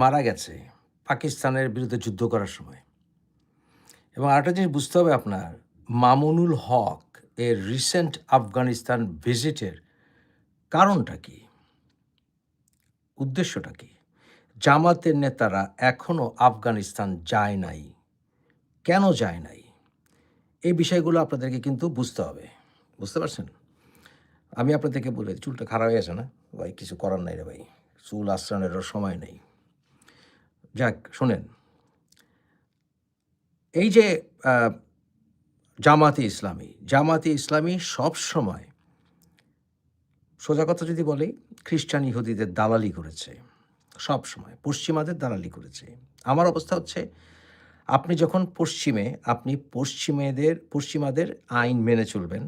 মারা গেছে পাকিস্তানের বিরুদ্ধে যুদ্ধ করার সময়। এবং আরেকটা জিনিস বুঝতে হবে আপনার, মামুনুল হক এর রিসেন্ট আফগানিস্তান ভিজিটের কারণটা কি? উদ্দেশ্যটা কি? জামাতের নেতারা এখনও আফগানিস্তান যায় নাই। কেন যায় নাই? এই বিষয়গুলো আপনাদেরকে কিন্তু বুঝতে হবে। বুঝতে পারছেন? আমি আপনাদেরকে বলে, চুলটা খারাপ হয়ে গেছে না? ভাই, কিছু করার নাই রে ভাই। চুল আশ্রানেরও সময় নেই। যাক, শোনেন। এই যে জামাতে ইসলামী জামাতে ইসলামী সব সময় সোজা কথা যদি বলে, খ্রিস্টান ইহুদিদের দালালি করেছে, সব সময়, পশ্চিমাদের দালালি করেছে। আমার অবস্থা হচ্ছে, আপনি যখন পশ্চিমে, আপনি পশ্চিমেদের, পশ্চিমাদের আইন মেনে চলবেন,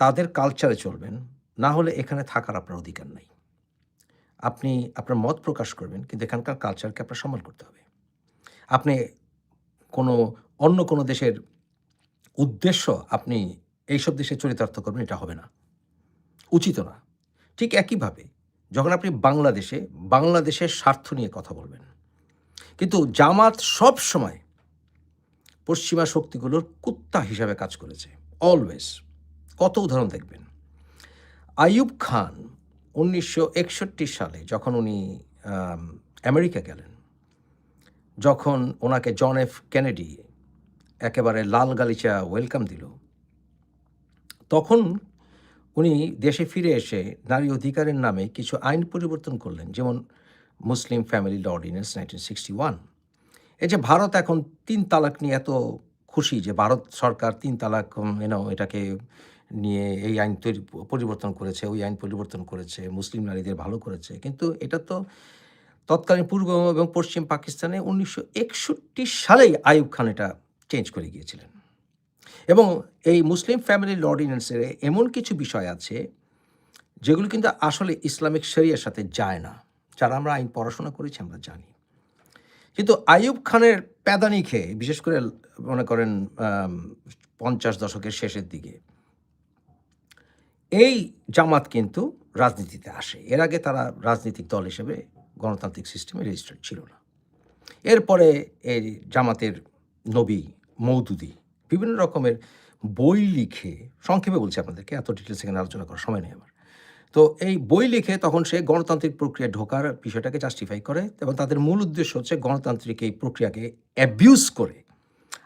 তাদের কালচারে চলবেন, না হলে এখানে থাকার আপনার অধিকার নাই। আপনি আপনার মত প্রকাশ করবেন, কিন্তু এখানকার কালচারকে আপনার সম্মান করতে হবে। আপনি কোনো, অন্য কোনো দেশের উদ্দেশ্য আপনি এইসব দেশে চরিতার্থ করবেন, এটা হবে না। উচিত না। ঠিক একইভাবে, যখন আপনি বাংলাদেশে, বাংলাদেশের স্বার্থ নিয়ে কথা বলবেন, কিন্তু জামাত সব সময় পশ্চিমা শক্তিগুলোর কুত্তা হিসাবে কাজ করেছে অলওয়েজ কত উদাহরণ দেখবেন। আইয়ুব খান উনিশশো একষট্টি সালে যখন উনি আমেরিকা গেলেন, যখন ওনাকে জন এফ কেনেডি একেবারে লাল গালিচা ওয়েলকাম দিল, তখন উনি দেশে ফিরে এসে নারী অধিকারের নামে কিছু আইন পরিবর্তন করলেন, যেমন Muslim family law ordinance nineteen sixty one. এই যে ভারত এখন তিন তালাক নিয়ে এত খুশি যে ভারত সরকার তিন তালাক এনো এটাকে নিয়ে এই আইন তৈরি পরিবর্তন করেছে, ওই আইন পরিবর্তন করেছে, মুসলিম নারীদের ভালো করেছে। কিন্তু এটা তো তৎকালীন পূর্ব এবং পশ্চিম পাকিস্তানে উনিশশো একষট্টি সালেই আইয়ুব খান এটা চেঞ্জ করে গিয়েছিলেন। এবং এই মুসলিম ফ্যামিলি ল অর্ডিন্যান্সের এমন কিছু বিষয় আছে, যেগুলো কিন্তু আসলে ইসলামিক শরিয়ার সাথে যায় না, যারা আমরা আইন পড়াশোনা করেছি আমরা জানি। কিন্তু আইয়ুব খানের প্যাদানি খেয়ে, বিশেষ করে মনে করেন পঞ্চাশ দশকের শেষের দিকে এই জামাত কিন্তু রাজনীতিতে আসে। এর আগে তারা রাজনৈতিক দল হিসেবে গণতান্ত্রিক সিস্টেমে রেজিস্টার্ড ছিল না। এরপরে এই জামাতের নবী মৌদুদি বিভিন্ন রকমের বই লিখে, সংক্ষেপে বলছি আপনাদেরকে, এত ডিটেলস এখানে আলোচনা করার সময় নেই আমার। তো এই বই লিখে তখন সে গণতান্ত্রিক প্রক্রিয়া ঢোকার বিষয়টাকে জাস্টিফাই করে এবং তাদের মূল উদ্দেশ্য হচ্ছে গণতান্ত্রিক এই প্রক্রিয়াকে অ্যাবিউজ করে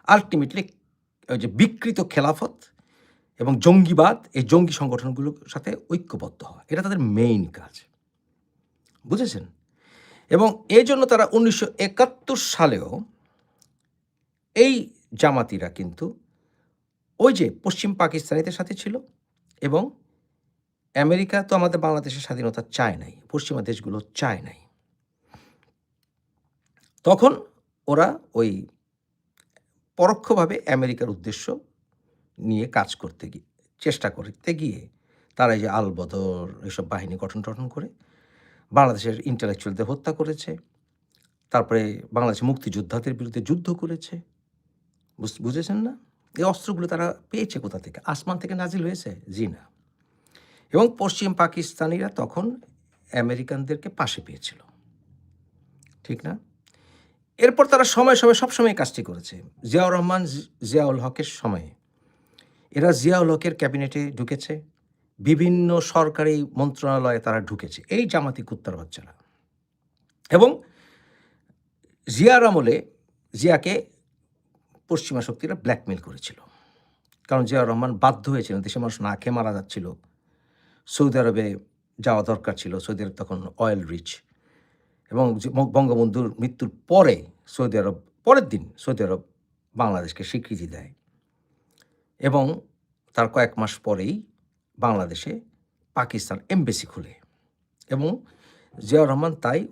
আলটিমেটলি ওই যে বিকৃত খেলাফত এবং জঙ্গিবাদ, এই জঙ্গি সংগঠনগুলোর সাথে ঐক্যবদ্ধ হওয়া, এটা তাদের মেইন কাজ। বুঝেছেন? এবং এই জন্য তারা উনিশশো একাত্তর সালেও এই জামাতিরা কিন্তু ওই যে পশ্চিম পাকিস্তানিদের সাথে ছিল এবং আমেরিকা তো আমাদের বাংলাদেশের স্বাধীনতা চায় নাই, পশ্চিমা দেশগুলো চায় নাই। তখন ওরা ওই পরোক্ষভাবে আমেরিকার উদ্দেশ্য নিয়ে কাজ করতে গিয়ে, চেষ্টা করতে গিয়ে তারা এই যে আলবদর এসব বাহিনী গঠন টঠন করে বাংলাদেশের ইন্টালেকচুয়ালদের হত্যা করেছে, তারপরে বাংলাদেশের মুক্তিযোদ্ধাদের বিরুদ্ধে যুদ্ধ করেছে। বুঝ- বুঝেছেন না? এই অস্ত্রগুলো তারা পেয়েছে কোথা থেকে? আসমান থেকে নাজিল হয়েছে? জি না। এবং পশ্চিম পাকিস্তানিরা তখন আমেরিকানদেরকে পাশে পেয়েছিল। ঠিক না? এরপর তারা সময় সময় সবসময় কাজটি করেছে। জিয়াউর রহমান জিয়াউল হকের সময়ে। এরা জিয়াউল হকের ক্যাবিনেটে ঢুকেছে। বিভিন্ন সরকারি মন্ত্রণালয়ে তারা ঢুকেছে। এই জামাতি কুত্তার বাচ্চারা এবং জিয়ার আমলে জিয়াকে পশ্চিমা শক্তিরা ব্ল্যাকমেল করেছিল। কারণ জিয়াউর রহমান বাধ্য হয়েছিলেন, দেশের মানুষ না খেয়ে মারা যাচ্ছিল। সৌদি আরবে যাওয়া দরকার ছিল, সৌদি আরব তখন অয়েল রিচ এবং বঙ্গবন্ধুর মৃত্যুর পরে সৌদি আরব, পরের দিন সৌদি আরব বাংলাদেশকে স্বীকৃতি দেয়। এবং তার কয়েক মাস পরেই বাংলাদেশে পাকিস্তান এমবেসি খুলে এবং জিয়াউর রহমান তাই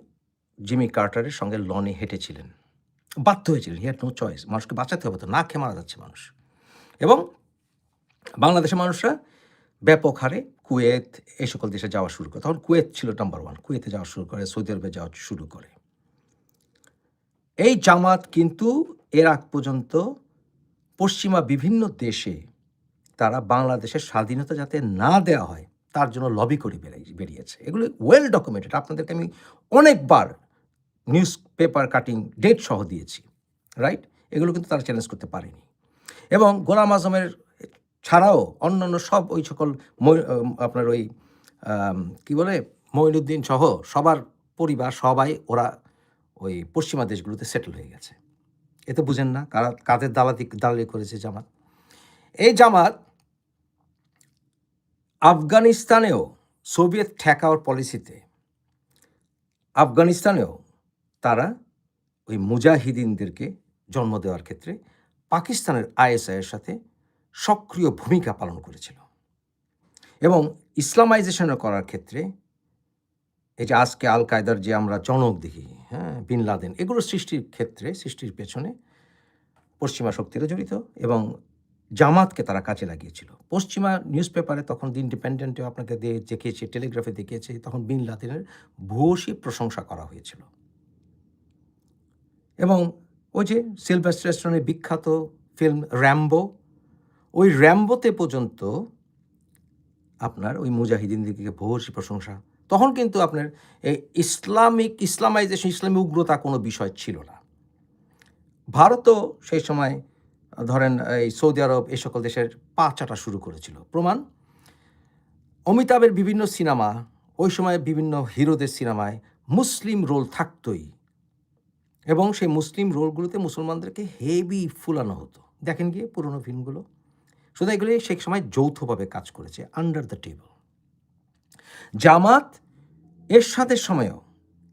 জিমি কার্টারের সঙ্গে লনে হেঁটেছিলেন। বাধ্য হয়েছিলেন হি হ্যাড নো চয়েস মানুষকে বাঁচাতে হবে তো, না খেয়ে মারা যাচ্ছে মানুষ। এবং বাংলাদেশের মানুষরা ব্যাপক হারে কুয়েত এই সকল দেশে যাওয়া শুরু করে, তখন কুয়েত ছিল নাম্বার ওয়ান কুয়েতে যাওয়া শুরু করে, সৌদি আরবে যাওয়া শুরু করে। এই জামাত কিন্তু এর আগ পর্যন্ত পশ্চিমা বিভিন্ন দেশে তারা বাংলাদেশের স্বাধীনতা যাতে না দেওয়া হয়, তার জন্য লবি করে বেরিয়ে বেরিয়েছে। এগুলো ওয়েল ডকুমেন্টেড আপনাদেরকে আমি অনেকবার নিউজ পেপার কাটিং ডেট সহ দিয়েছি রাইট এগুলো কিন্তু তারা চ্যালেঞ্জ করতে পারেনি। এবং গোলাম আজমের ছাড়াও অন্যান্য সব ওই সকল আপনার ওই কি বলে মঈনুদ্দিন সহ সবার পরিবার, সবাই ওরা ওই পশ্চিমা দেশগুলোতে সেটেল হয়ে গেছে। এতে বুঝেন না, কারা, কাদের দালালি দালালি করেছে জামাত। এই জামাত আফগানিস্তানেও সোভিয়েত ঠেকাওয়ার পলিসিতে, আফগানিস্তানেও তারা ওই মুজাহিদিনদেরকে জন্ম দেওয়ার ক্ষেত্রে পাকিস্তানের আইএসআইয়ের সাথে সক্রিয় ভূমিকা পালন করেছিল। এবং ইসলামাইজেশন করার ক্ষেত্রে এই যে আজকে আল কায়দার যে আমরা জনক দেখি হ্যাঁ বিন লাদেন, এগুলো সৃষ্টির ক্ষেত্রে, সৃষ্টির পেছনে পশ্চিমা শক্তিরা জড়িত এবং জামাতকে তারা কাজে লাগিয়েছিল। পশ্চিমা নিউজ পেপারে তখন দি ইন্ডিপেন্ডেন্টে আপনাকে দিয়ে দেখিয়েছে টেলিগ্রাফে দেখিয়েছে, তখন বিন লাদেনের ভূয়সী প্রশংসা করা হয়েছিল। এবং ওই যে সিলভাস্টার স্টোনের বিখ্যাত ফিল্ম র্যাম্বো ওই র্যাম্বোতে পর্যন্ত আপনার ওই মুজাহিদিনদিকে ভূয়সী প্রশংসা তখন কিন্তু আপনার ইসলামিক, ইসলামাইজেশন, ইসলামী উগ্রতা কোনো বিষয় ছিল না। ভারতও সেই সময়, ধরেন, এই সৌদি আরব এই সকল দেশের পা চাটা শুরু করেছিল। প্রমাণ, অমিতাভের বিভিন্ন সিনেমা, ওই সময় বিভিন্ন হিরোদের সিনেমায় মুসলিম রোল থাকতই এবং সেই মুসলিম রোলগুলোতে মুসলমানদেরকে হেভি ফুলানো হতো। দেখেন গিয়ে পুরনো ফিল্মগুলো। শুধু এগুলি সেই সময় যৌথভাবে কাজ করেছে আন্ডার দ্য টেবল জামাত এরশাদের সময়ও।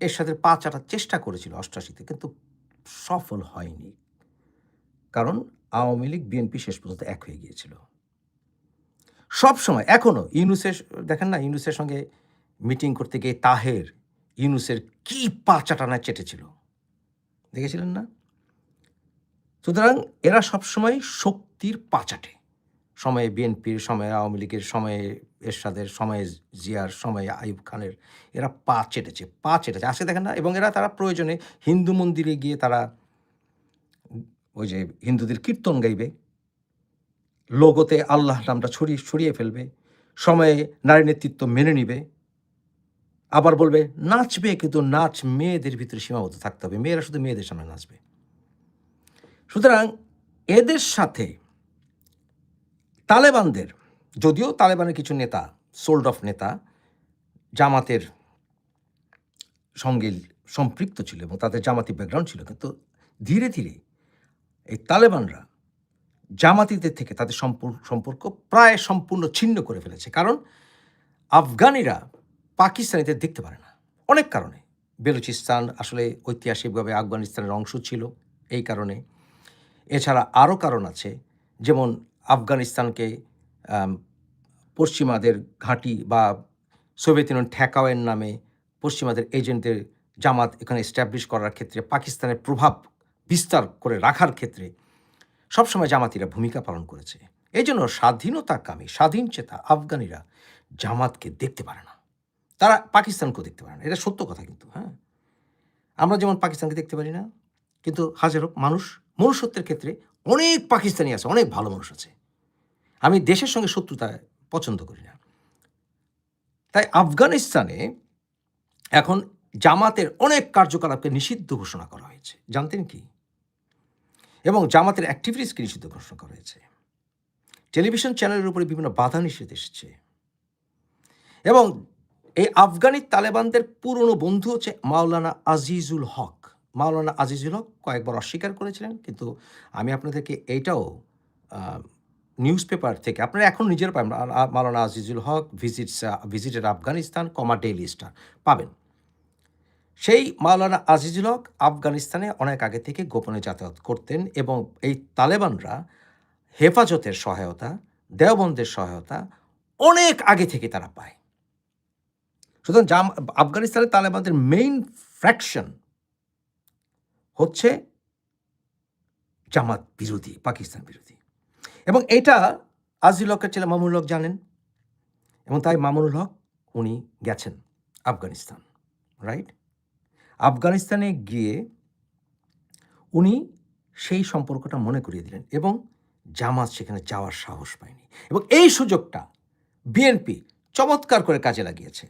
এরশাদের পা চাটার চেষ্টা করেছিল অষ্টাশিতে কিন্তু সফল হয়নি। কারণ আওয়ামী লীগ, বিএনপি শেষ পর্যন্ত এক হয়ে গিয়েছিল। সব সময় এখনও ইউনুসের, দেখেন না, ইউনুসের সঙ্গে মিটিং করতে গিয়ে তাহের ইউনুসের কি পা চাটানায় চেটেছিল। দেখেছিলেন না? সুতরাং এরা সবসময় শক্তির পাচাটে সময়ে বিএনপির, সময়ে আওয়ামী লীগের, সময়ে এরশাদের, সময়ে জিয়ার, সময়ে আইব খানের, এরা পা চেটেছে পা চেটেছে। আসে দেখেন না, এবং এরা তারা প্রয়োজনে হিন্দু মন্দিরে গিয়ে তারা ওই যে হিন্দুদের কীর্তন গাইবে, লোগোতে আল্লাহ নামটা ছড়িয়ে ছড়িয়ে ফেলবে, সময়ে নারী নেতৃত্ব মেনে নিবে, আবার বলবে, নাচবে কিন্তু নাচ মেয়েদের ভিতরে সীমাবদ্ধ থাকতে হবে, মেয়েরা শুধু মেয়েদের সামনে নাচবে। সুতরাং এদের সাথে তালেবানদের, যদিও তালেবানের কিছু নেতা সোল্ড অফ নেতা, জামাতের সঙ্গে সম্পৃক্ত ছিল এবং তাদের জামাতি ব্যাকগ্রাউন্ড ছিল, কিন্তু ধীরে ধীরে এই তালেবানরা জামাতিদের থেকে তাদের সম্পর্ক প্রায় সম্পূর্ণ ছিন্ন করে ফেলেছে। কারণ আফগানিরা পাকিস্তানিদের দেখতে পারে না। অনেক কারণে। বেলুচিস্তান আসলে ঐতিহাসিকভাবে আফগানিস্তানের অংশ ছিল এই কারণে। এছাড়া আরও কারণ আছে, যেমন আফগানিস্তানকে পশ্চিমাদের ঘাঁটি বা সোভিয়েত ইউনিয়ন ঠেকাওয়ের নামে পশ্চিমাদের এজেন্টদের জামাত এখানে এস্টাবলিশ করার ক্ষেত্রে, পাকিস্তানের প্রভাব বিস্তার করে রাখার ক্ষেত্রে সবসময় জামাতিরা ভূমিকা পালন করেছে। এই জন্য স্বাধীনতাকামী, স্বাধীন চেতা আফগানিরা জামাতকে দেখতে পারে না। তারা পাকিস্তানকেও দেখতে পারে না। এটা সত্য কথা কিন্তু হ্যাঁ? আমরা যেমন পাকিস্তানকে দেখতে পারি না, কিন্তু হাজারো মানুষ মনুষ্যত্বের ক্ষেত্রে অনেক পাকিস্তানি আছে, অনেক ভালো মানুষ আছে। আমি দেশের সঙ্গে শত্রুতা পছন্দ করি না। তাই আফগানিস্তানে এখন জামাতের অনেক কার্যকলাপকে নিষিদ্ধ ঘোষণা করা হয়েছে। জানতেন কি? এবং জামাতের অ্যাক্টিভিটিসকে নিষিদ্ধ ঘোষণা করা হয়েছে। টেলিভিশন চ্যানেলের উপরে বিভিন্ন বাধা নিষেধ এসেছে। এবং এই আফগানি তালেবানদের পুরনো বন্ধু হচ্ছে মাওলানা আজিজুল হক। মাওলানা আজিজুল হক কয়েকবার অস্বীকার করেছিলেন, কিন্তু আমি আপনাদেরকে এইটাও নিউজ পেপার থেকে, আপনারা এখন নিজের পাবেন। আ- Azizul Haque visits visited Afghanistan comma Daily Star পাবেন। সেই মাওলানা আজিজুল হক আফগানিস্তানে অনেক আগে থেকে গোপনে যাতায়াত করতেন এবং এই তালেবানরা হেফাজতের সহায়তা, দেওবন্দের সহায়তা অনেক আগে থেকে তারা পায়। সুতরাং জাম, আফগানিস্তানের তালেবানদের মেইন ফ্র্যাকশন হচ্ছে জামাত বিরোধী, পাকিস্তান বিরোধী। এবং এটা আজিজুল হকের ছেলে মামুনুল হক জানেন এবং তাই মামুনুল হক উনি গেছেন আফগানিস্তান রাইট আফগানিস্তানে গিয়ে উনি সেই সম্পর্কটা মনে করিয়ে দিলেন এবং জামাত সেখানে যাওয়ার সাহস পায়নি এবং এই সুযোগটা বিএনপি চমৎকার করে কাজে লাগিয়েছে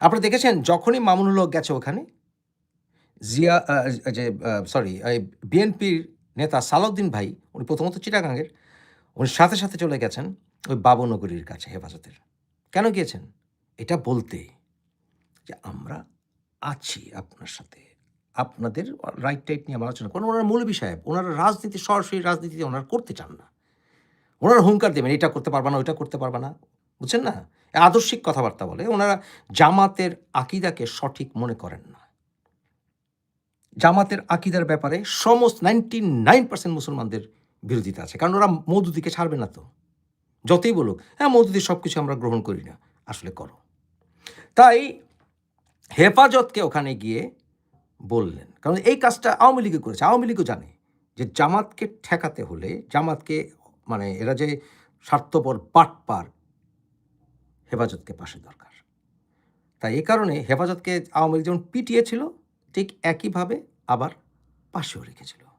আপনারা দেখেছেন যখনই মামুনুল হক গেছে ওখানে, জিয়া যে সরি বিএনপির নেতা সালাউদ্দিন ভাই, উনি প্রথমত চিটাগাঙের। উনি সাথে, সাথে চলে গেছেন ওই বাবুনগরীর কাছে হেফাজতের। কেন গিয়েছেন? এটা বলতে যে আমরা আছি আপনার সাথে। আপনাদের রাইট টাইট নিয়ে আমরা আলোচনা কারণ ওনারা মৌলভী সাহেব। ওনারা রাজনীতি সরাসরি রাজনীতি ওনারা করতে চান না। ওনারা হুঙ্কার দেবেন, এটা করতে পারবা না, ওইটা করতে পারবা না। বুঝছেন না? আদর্শিক কথাবার্তা বলে। ওনারা জামাতের আকিদাকে সঠিক মনে করেন না। জামাতের আকিদার ব্যাপারে সমস্ত 99% মুসলমানদের বিরোধিতা আছে। কারণ ওরা মওদুদিকে ছাড়বে না তো। যতই বলুক, হ্যাঁ মৌদুদির সব কিছু আমরা গ্রহণ করি না। আসলে করো। তাই হেফাজতকে ওখানে গিয়ে বললেন। কারণ এই কাজটা আওয়ামী লীগও করেছে। আওয়ামী লীগও জানে যে জামাতকে ঠেকাতে হলে জামাতকে মানে এরা যে স্বার্থপর বাটপার হেফাজতকে পাশে দরকার। তাই এই কারণে হেফাজতকে আওয়ামী লীগ যেমন পিটিয়েছিল ঠিক একইভাবে আবার পাশেও রেখেছিল।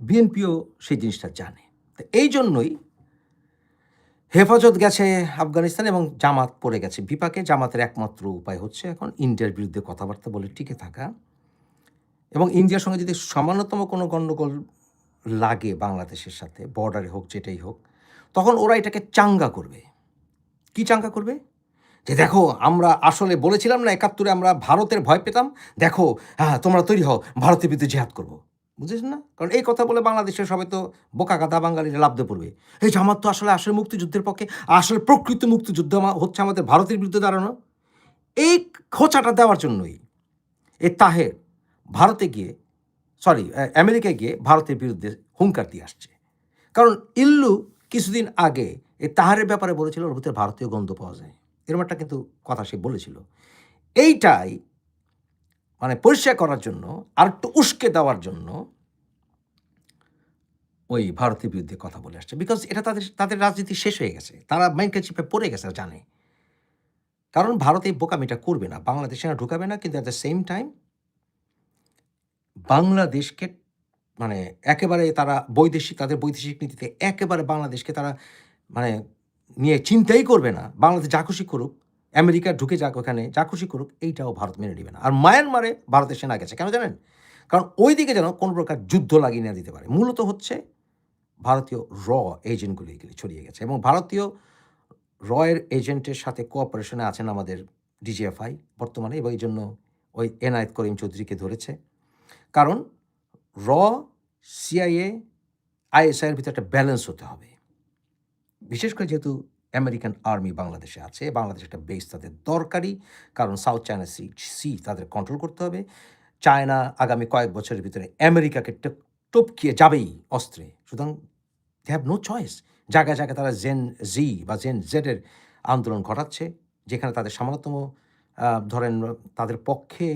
বিএনপিও সেই জিনিসটা জানে। তো এই জন্যই হেফাজত গেছে আফগানিস্তান এবং জামাত পড়ে গেছে বিপাকে। জামাতের একমাত্র উপায় হচ্ছে এখন ইন্ডিয়ার বিরুদ্ধে কথাবার্তা বলে টিকে থাকা এবং ইন্ডিয়ার সঙ্গে যদি সামান্যতম কোনো গণ্ডগোল লাগে বাংলাদেশের সাথে, বর্ডারে হোক যেটাই হোক, তখন ওরা এটাকে চাঙ্গা করবে। কি চাঙ্গা করবে? যে দেখো আমরা আসলে বলেছিলাম না একাত্তরে আমরা ভারতের ভয় পেতাম। দেখো হ্যাঁ, তোমরা তৈরি হও, ভারতের বিরুদ্ধে জিহাদ করব। বুঝেছেন না? কারণ এই কথা বলে বাংলাদেশের সবাই তো বোকা গাদা বাঙালিরা লাভতে পড়বে। এই জামাত তো আসলে আসলে মুক্তিযুদ্ধের পক্ষে, আসলে প্রকৃত মুক্তিযুদ্ধ হচ্ছে আমাদের ভারতের বিরুদ্ধে দাঁড়ানো। এই খোঁচাটা দেওয়ার জন্যই এ তাহের ভারতে গিয়ে সরি আমেরিকায় গিয়ে ভারতের বিরুদ্ধে হুঙ্কার দিয়ে আসছে। কারণ ইল্লু কিছুদিন আগে এই তাহারের ব্যাপারে বলেছিল ওর ভিতরে ভারতীয় গন্ধ পাওয়া যায়। এরকম একটা কিন্তু কথা সে বলেছিল। এইটাই মানে পরিষ্কার করার জন্য আর একটু উস্কে দেওয়ার জন্য ওই ভারতের বিরুদ্ধে কথা বলে আসছে। বিকজ এটা তাদের তাদের রাজনীতি শেষ হয়ে গেছে। তারা মাইন্ডকারচিপে পড়ে গেছে জানে। কারণ ভারত এই বোকামিটা করবে না। বাংলাদেশে না ঢুকাবে না কিন্তু এট দ্য সেম টাইম বাংলাদেশকে মানে একেবারে তারা বৈদেশিক তাদের বৈদেশিক নীতিতে একেবারে বাংলাদেশকে তারা মানে নিয়ে চিন্তাই করবে না। বাংলাদেশ যা খুশি করুক, আমেরিকা ঢুকে যাক ওখানে, যা খুশি করুক এইটাও ভারত মেনে নিবে না। আর মায়ানমারে ভারতের সেনা গেছে। কেন জানেন? কারণ ওই দিকে যেন কোনো প্রকার যুদ্ধ লাগিয়ে না দিতে পারে। মূলত হচ্ছে ভারতীয় র এজেন্টগুলি ছড়িয়ে গেছে এবং ভারতীয় র এর এজেন্টের সাথে কোঅপারেশনে আছেন আমাদের ডিজিএফআই বর্তমানে এবং এই জন্য ওই এনায়েত করিম চৌধুরীকে ধরেছে। কারণ র, সিআইএ, আইএসআইয়ের ভিতরে একটা ব্যালেন্স হতে হবে। বিশেষ করে যেহেতু আমেরিকান আর্মি বাংলাদেশে আছে, বাংলাদেশ একটা বেস তাদের দরকারি। কারণ সাউথ চায়না সি সি তাদের কন্ট্রোল করতে হবে। চায়না আগামী কয়েক বছরের ভিতরে আমেরিকাকে টপ টপকিয়ে যাবেই অস্ত্রে। সুতরাং দে হ্যাভ নো চয়েস। জায়গায়, জায়গায় তারা জেন জি বা জেন জেডের আন্দোলন ঘটাচ্ছে। যেখানে তাদের সামান্যতম ধরেন তাদের পক্ষে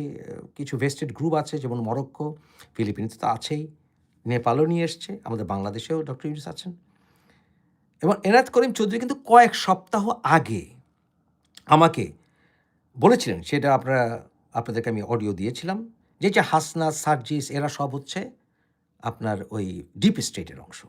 কিছু ভেস্টেড গ্রুপ আছে যেমন মরক্কো, ফিলিপিন্স তো আছেই। নেপালও নিয়ে এসছে। আমাদের বাংলাদেশেও ডক্টর ইউনূস আছেন। এবং এনায়ত করিম চৌধুরী কিন্তু কয়েক সপ্তাহ আগে আমাকে বলেছিলেন সেটা আপনারা আপনাদেরকে আমি অডিও দিয়েছিলাম। যে, যে হাসনা সার্জিস এরা সব হচ্ছে আপনার ওই ডিপ স্টেটের অংশ।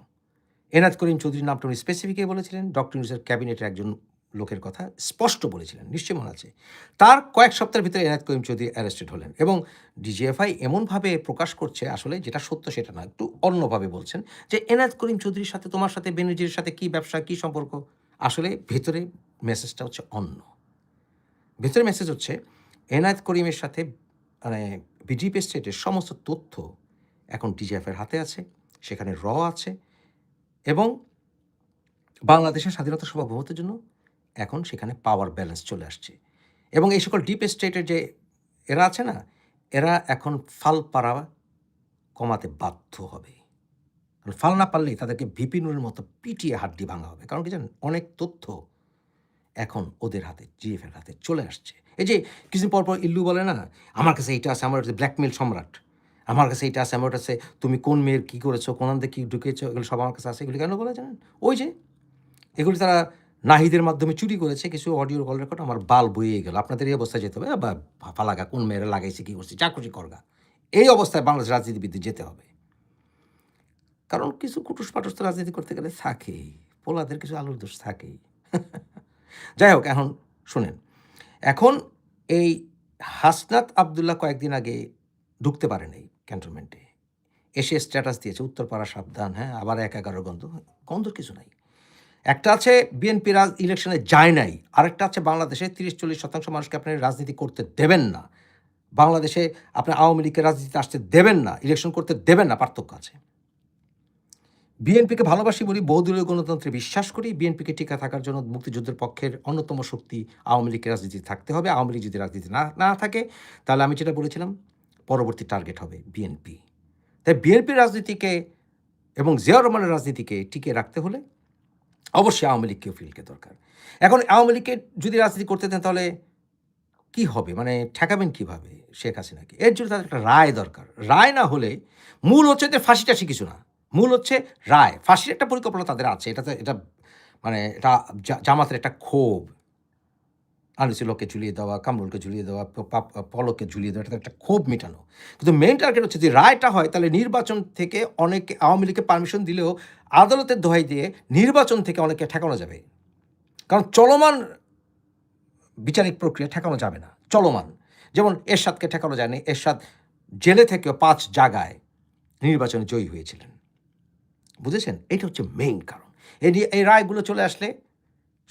এনাথ করিম চৌধুরীর নামটা উনি স্পেসিফিকই বলেছিলেন। ডক্টর ইউনূসের ক্যাবিনেটের একজন লোকের কথা স্পষ্ট বলেছিলেন। নিশ্চয়ই মনে আছে। তার কয়েক সপ্তাহের ভিতরে এনায়ত করিম চৌধুরী অ্যারেস্টেড হলেন এবং ডিজিএফআই এমনভাবে প্রকাশ করছে আসলে যেটা সত্য সেটা না। একটু অন্যভাবে বলছেন যে, এনায়েত করিম চৌধুরীর সাথে তোমার সাথে বেনজিরের সাথে কি ব্যবসা, কি সম্পর্ক? আসলে ভেতরে মেসেজটা হচ্ছে অন্য। ভেতরে মেসেজ হচ্ছে এনায়েত করিমের সাথে মানে ডিপ স্টেটের সমস্ত তথ্য এখন ডিজিএফআই এর হাতে আছে। সেখানে র আছে এবং বাংলাদেশের স্বাধীনতা সভা ভবতের জন্য এখন সেখানে পাওয়ার ব্যালেন্স চলে আসছে। এবং এই সকল ডিপ স্টেটের যে এরা আছে না? এরা এখন ফাল পাড়া কমাতে বাধ্য হবে। কারণ ফাল না পারলেই তাদেরকে ভিপি নুরের মতো পিটিয়ে হাড্ডি ভাঙা হবে। কারণ কি জানেন? অনেক তথ্য এখন ওদের হাতে জিএফ এর হাতে চলে আসছে। এই যে কিছুদিন পর, পর ইল্লু বলে না? আমার কাছে এইটা আছে, আমার কাছে ব্ল্যাকমেইল সম্রাট। আমার কাছে এইটা আছে, আমার কাছে তুমি কোন মেয়ের কী করেছ, কোন কি ঢুকিয়েছো এগুলো সব আমার কাছে আছে। এগুলি কেন বলে জানেন? ওই যে এগুলি তারা নাহিদের মাধ্যমে চুরি করেছে কিছু অডিও কল রেকর্ড আমার বাল বইয়ে গেল। আপনাদের এই অবস্থায় যেতে হবে। বা ফালাগা কোন মেয়েরা লাগাইছে, কি করছে, খুশি করগা। এই অবস্থায় বাংলাদেশ রাজনীতিবিদদের যেতে হবে। কারণ কিছু কুটুস-পাটুস তো রাজনীতি করতে গেলে থাকেই। পোলাদের কিছু আলুর দোষ থাকেই। যাই হোক এখন শুনেন। এখন এই হাসনাত আব্দুল্লাহ কয়েকদিন আগে ঢুকতে পারে নাই ক্যান্টনমেন্টে এসে স্ট্যাটাস দিয়েছে উত্তরপাড়া সাবধান হ্যাঁ আবার এক এগারো গন্ধ গন্ধর কিছু নাই একটা আছে বিএনপি রাজ ইলেকশনে যায় নাই, আরেকটা আছে বাংলাদেশে তিরিশ চল্লিশ শতাংশ মানুষকে আপনি রাজনীতি করতে দেবেন না। বাংলাদেশে আপনি আওয়ামী লীগের রাজনীতিতে আসতে দেবেন না ইলেকশন করতে দেবেন না, পার্থক্য আছে। বিএনপিকে ভালোবাসি বলি, বহুদলীয় গণতন্ত্রে বিশ্বাস করি, বিএনপিকে টিকা থাকার জন্য মুক্তিযুদ্ধের পক্ষের অন্যতম শক্তি আওয়ামী লীগের রাজনীতি থাকতে হবে। আওয়ামী লীগ যদি রাজনীতি না না থাকে, তাহলে আমি যেটা বলেছিলাম, পরবর্তী টার্গেট হবে বিএনপি। তাই বিএনপির রাজনীতিকে এবং জিয়াউর রহমানের রাজনীতিকে টিকে রাখতে হলে অবশ্যই আওয়ামী লীগকেও ফিলকে দরকার। এখন আওয়ামী লীগকে যদি রাজনীতি করতে দেন তাহলে কি হবে? মানে ঠেকাবেন কীভাবে শেখ হাসিনাকে? এর জন্য তাদের একটা রায় দরকার। রায় না হলে মূল হচ্ছে যে ফাঁসিটা টাসি কিছু না। মূল হচ্ছে রায়। ফাঁসির একটা পরিকল্পনা তাদের আছে। এটা এটা মানে এটা জামাতের একটা ক্ষোভ। আনিসুলকে ঝুলিয়ে দেওয়া, কামরুলকে ঝুলিয়ে দেওয়া পলককে ঝুলিয়ে দেওয়া, এটা একটা ক্ষোভ মেটানো। কিন্তু মেন টার্গেট হচ্ছে যদি রায়টা হয়, তাহলে নির্বাচন থেকে অনেকে আওয়ামী লীগকে পারমিশন দিলেও আদালতের দোহাই দিয়ে নির্বাচন থেকে অনেকে ঠেকানো যাবে। কারণ চলমান বিচারিক প্রক্রিয়া ঠেকানো যাবে না, চলমান। যেমন এরশাদকে ঠেকানো যায়নি, এরশাদ জেলে থেকেও পাঁচ জায়গায় নির্বাচনে জয়ী হয়েছিলেন। বুঝেছেন? এটা হচ্ছে মেইন কারণ। এই এই রায়গুলো চলে আসলে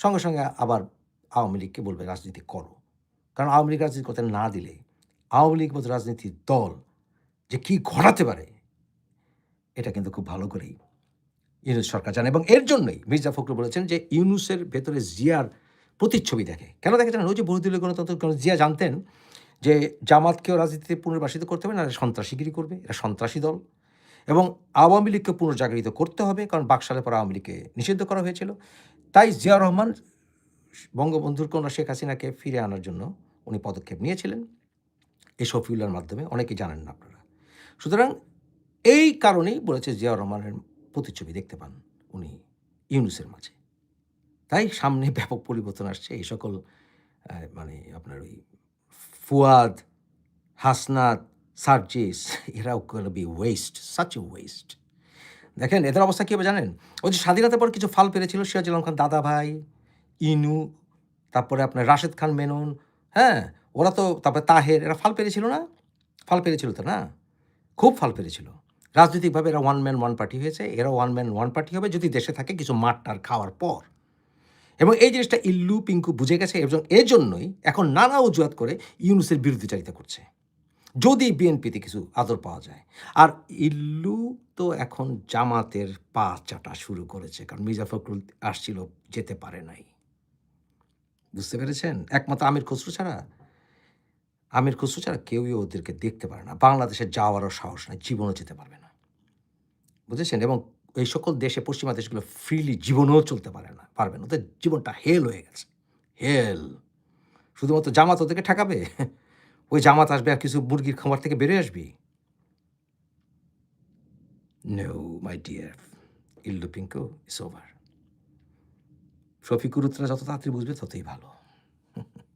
সঙ্গে সঙ্গে আবার আওয়ামী লীগকে বলবে রাজনীতি করো। কারণ আওয়ামী লীগ রাজনীতি করতে না দিলে আওয়ামী লীগ মতো রাজনীতির দল যে কি ঘটাতে পারে, এটা কিন্তু খুব ভালো করেই ইউনুস সরকার জানে। এবং এর জন্যই মির্জা ফখরুল বলেছেন যে ইউনুসের ভেতরে জিয়ার প্রতিচ্ছবি দেখে। কেন দেখে জানেন? ওই যে বহুদলীয় গণতন্ত্র কারণ জিয়া জানতেন যে জামাতকেও রাজনীতিতে পুনর্বাসিত করতে হবে না সন্ত্রাসীগিরি করবে, এরা সন্ত্রাসী দল। এবং আওয়ামী লীগকে পুনর্জাগরিত করতে হবে, কারণ বাকশালের পর আওয়ামী লীগকে নিষিদ্ধ করা হয়েছিল। তাই জিয়া রহমান বঙ্গবন্ধুর কন্যা শেখ হাসিনাকে ফিরে আনার জন্য উনি পদক্ষেপ নিয়েছিলেন। এই শফিউল্লার মাধ্যমে অনেকেই জানেন না আপনারা। সুতরাং এই কারণেই বলেছে জিয়া রহমানের প্রতিচ্ছবি দেখতে পান উনি ইউনুসের মাঝে। তাই সামনে ব্যাপক পরিবর্তন আসছে। এই সকল মানে আপনার ওই ফুয়াদ, হাসনাত, সার্জিস, এরাও be waste such a waste দেখেন, এদের অবস্থা কী হবে জানেন? ওই যে স্বাধীনতার পর কিছু ফাল পেরেছিল, সিরাজুল খান দাদা ভাই ইনু, তারপরে আপনার রাশেদ খান, মেনন হ্যাঁ ওরা তো, তারপরে তাহের, এরা ফাল পেরেছিল না? ফাল পেরেছিল তো না? খুব ফাল পেরেছিল। রাজনৈতিকভাবে এরা ওয়ান ম্যান ওয়ান পার্টি হয়েছে। এরা ওয়ান ম্যান ওয়ান পার্টি হবে যদি দেশে থাকে কিছু মাঠটার খাওয়ার পর। এবং এই জিনিসটা ইল্লু, পিঙ্কু বুঝে গেছে এবং এর জন্যই এখন নানা অজুহাত করে ইউনুসের বিরোধিতারিতা করছে। যদি বিএনপিতে কিছু আদর পাওয়া যায়। আর ইল্লু তো এখন জামাতের পা চাটা শুরু করেছে, কারণ মির্জা ফখরুল আসছিল, যেতে পারে নাই। বুঝতে পেরেছেন? একমাত্র আমির খসরু ছাড়া? আমির খসরু ছাড়া কেউই ওদেরকে দেখতে পারে না। বাংলাদেশে যাওয়ারও সাহস নাই, জীবনও যেতে পারবে না। বুঝেছেন? এবং এই সকল দেশে, পশ্চিমা দেশগুলো ফ্রিলি জীবনও চলতে পারে না, পারবে না। ওদের জীবনটা হেল হয়ে গেছে। হেল শুধুমাত্র জামাত ওদেরকে ঠেকাবে? ওই জামাত আসবে আর কিছু মুরগির খামার থেকে বেরিয়ে আসবি? No my dear illu pinko is over Shafiqur Uttara যত তাড়াতাড়ি বুঝবে ততই ভালো।